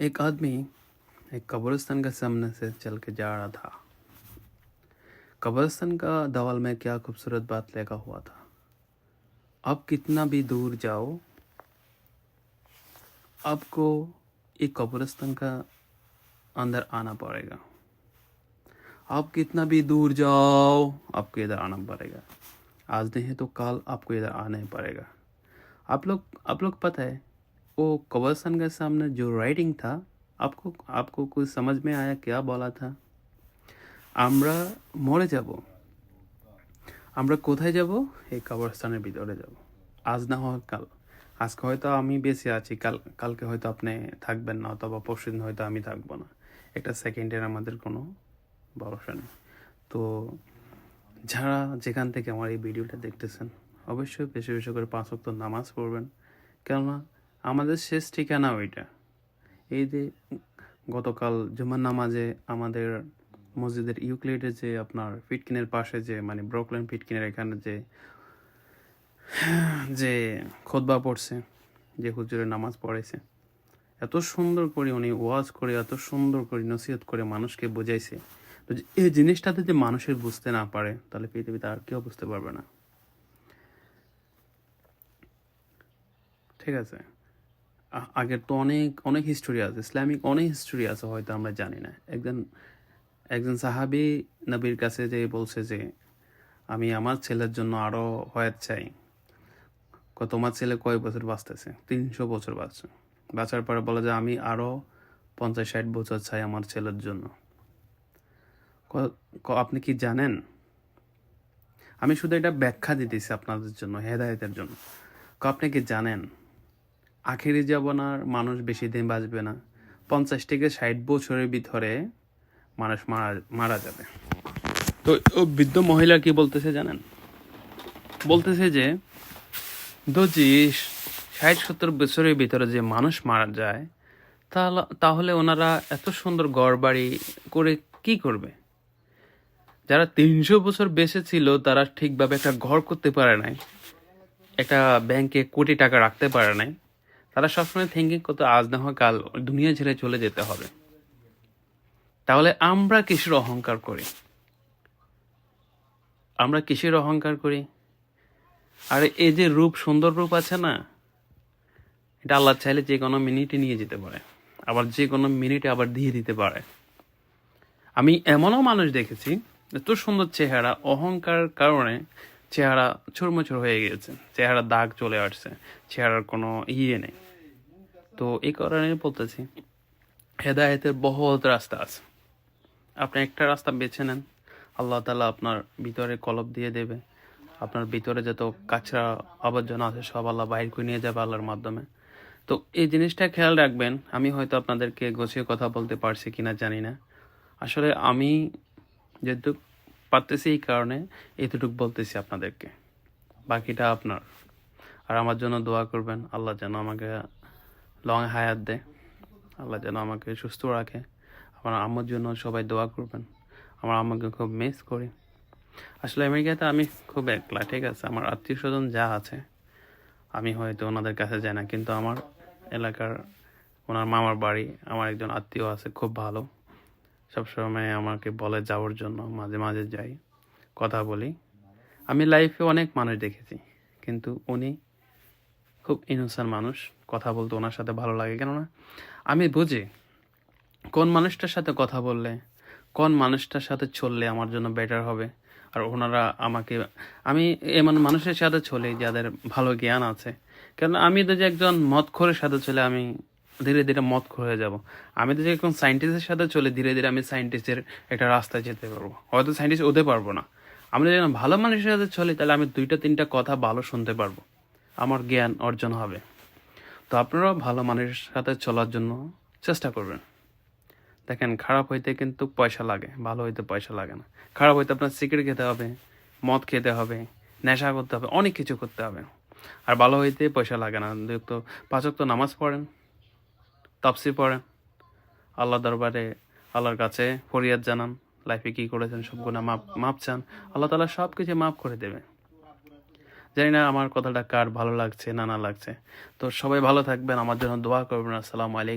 एक आदमी एक कब्रिस्तान के सामने से चल के जा रहा था। कब्रिस्तान का दवाल में क्या खूबसूरत बात लिखा हुआ था। अब कितना भी दूर जाओ, आपको एक कब्रिस्तान का अंदर आना पड़ेगा। आप कितना भी दूर जाओ, आपको इधर आना पड़ेगा। आज नहीं तो कल आपको इधर आना ही पड़ेगा। आप लोग आप लोग पता है वो कब्रिस्तान के सामने जो राइटिंग था आपको आपको कुछ समझ में आया क्या बोला था আমরা মরে যাব আমরা কোথায় যাব এই কবরস্থানের ভিতরে যাব আজ না হয় কাল আজকে হয়তো আমি বেঁচে আছি কাল কালকে হয়তো আপনি থাকবেন না অথবা পরশু দিন হয়তো আমি থাকবো না একটা সেকেন্ডের আমাদের কোনো ভরসা নেই তো যারা যেখান থেকে আমার এই ভিডিওটা দেখতেছেন অবশ্যই বেশি বেশি করে পাঁচ ওয়াক্ত নামাজ পড়বেন কেননা আমাদের শেষ ঠিকানা ওইটা। এই যে গতকাল জুমার নামাজে আমাদের মসজিদের ইউক্লিডে যে আপনার ফিটকিনের পাশে যে মানে ব্রকলেন ফিটকিনের এখানে যে যে খোদবা পড়ছে, যে হুজুরের নামাজ পড়েছে এত সুন্দর করে উনি ওয়াজ করে, এত সুন্দর করে নসিহত করে মানুষকে বোঝাইছে। তো এই জিনিসটা যদি মানুষের বুঝতে না পারে, তাহলে পৃথিবীতে আর কেউ বুঝতে পারবে না। ঠিক আছে? আগের তো অনেক অনেক হিস্টোরি আছে ইসলামিক অনেক হিস্টোরি আছে হয়তো আমরা জানি না। একজন একজন সাহাবি নবীর কাছে যে বলছে যে, আমি আমার ছেলের জন্য আরও হয়াত চাই। তোমার ছেলে কয় বছর বাঁচতেছে? তিনশো বছর বাঁচছে। বাঁচার পরে বলে যে, আমি আরও পঞ্চাশ ষাট বছর চাই আমার ছেলের জন্য। আপনি কি জানেন? আমি শুধু এটা ব্যাখ্যা দিতেছি আপনাদের জন্য, হেদায়তের জন্য। আপনি কি জানেন? আখেরি যাবনার মানুষ বেশি দিন বাঁচবে না। পঞ্চাশ থেকে ষাট বছরের ভিতরে মানুষ মারা মারা যাবে। তো বৃদ্ধ মহিলা কি বলতেছে জানেন? বলতেছে যে, যদি ষাট, সত্তর বছরের ভিতরে যে মানুষ মারা যায়, তাহলে তাহলে ওনারা এত সুন্দর ঘর বাড়ি করে কি করবে? যারা তিনশো বছর বেঁচে ছিল তারা ঠিকভাবে একটা ঘর করতে পারে নাই, একটা ব্যাংকে কোটি টাকা রাখতে পারে নাই। তারা সবসময় থিঙ্কিং করতো, আজ না হয় কাল দুনিয়া ছেড়ে চলে যেতে হবে। তাহলে আমরা কিসের অহংকার করি? আমরা কিসের অহংকার করি? আর, এই যে রূপ, সুন্দর রূপ আছে না, এটা আল্লাহ চাইলে যে কোনো মিনিটে নিয়ে যেতে পারে। আবার যে কোনো মিনিটে আবার দিয়ে দিতে পারে। আমি এমনও মানুষ দেখেছি এত সুন্দর চেহারা, অহংকার কারণে চেহারা চুরমুচুর হয়ে গিয়েছে চেহারা দাগ চলে আসছে, চেহারার কোনো ইয়ে নেই। তো এই কারণে বলতেছি, হেদায়েতের বহুত রাস্তা আছে। আপনি একটা রাস্তা বেছে নেন, আল্লাহ তালা আপনার ভিতরে কলব দিয়ে দেবে। আপনার ভিতরে যত কাঁচরা আবর্জনা আছে, সব আল্লাহ বাইর করে নিয়ে যাবে আল্লাহর মাধ্যমে। তো এই জিনিসটা খেয়াল রাখবেন, আমি হয়তো আপনাদেরকে গোছিয়ে কথা বলতে পারছি কিনা জানি না। আসলে আমি যেহেতু পারতেছি এই কারণে এতটুকু বলতেছি আপনাদেরকে। বাকিটা আপনার। আর আমার জন্য দোয়া করবেন, আল্লাহ যেন আমাকে লং হায়াত দেয়। আল্লাহ যেন আমাকে সুস্থ রাখে। আমার আম্মুর জন্য সবাই দোয়া করবেন। আমার আম্মাকে খুব মিস করি। আসলে আমেরিকাতে আমি খুব একলা, ঠিক আছে? আমার আত্মীয় স্বজন যা আছে, আমি হয়তো ওনাদের কাছে যাই না, কিন্তু আমার এলাকার ওনার মামার বাড়ি, আমার একজন আত্মীয় আছে, খুব ভালো। সবসময় আমাকে বলে যাওয়ার জন্য মাঝে মাঝে যাই, কথা বলি। আমি লাইফে অনেক মানুষ দেখেছি, কিন্তু উনি খুব ইনোসেন্ট মানুষ, কথা বলতে ওনার সাথে ভালো লাগে। কেননা আমি বুঝি কোন মানুষটার সাথে কথা বললে, কোন মানুষটার সাথে চললে আমার জন্য বেটার হবে। আর ওনারা আমাকে, আমি এমন মানুষের সাথে চলি যাদের ভালো জ্ঞান আছে। কারণ আমি তো যে একজন মদখোরের সাথে চলে আমি ধীরে ধীরে মদখোর হয়ে যাব। আমি তো যে একজন সায়েন্টিস্টের সাথে চলে, ধীরে ধীরে আমি সায়েন্টিস্টের একটা রাস্তায় যেতে পারব। হয়তো সায়েন্টিস্ট হতে পারব না। আমি যদি ভালো মানুষের সাথে চলি, তাহলে আমি দুইটা, তিনটা কথা ভালো শুনতে পারব। আমার জ্ঞান অর্জন হবে। তো আপনারাও ভালো মানুষের সাথে চলার জন্য চেষ্টা করবেন। দেখেন, খারাপ হইতে কিন্তু পয়সা লাগে, ভালো হইতে পয়সা লাগে না। খারাপ হইতে আপনার সিগারেট খেতে হবে, মদ খেতে হবে, নেশা করতে হবে, অনেক কিছু করতে হবে। আর ভালো হইতে পয়সা লাগে না। তো পাঁচক তো নামাজ পড়েন। তাপসি পড়েন। আল্লাহ দরবারে, আল্লাহর কাছে ফরিয়াদ জানান লাইফে কি করেছেন, সব গুণা মাপ মাপ চান। আল্লাহ তালা সব কিছু মাফ করে দেবে। জানি না আমার কথাটা কার ভালো লাগছে না না লাগছে। তো সবাই ভালো থাকবেন, আমার জন্য দোয়া করবেন। আসসালামু আলাইকুম।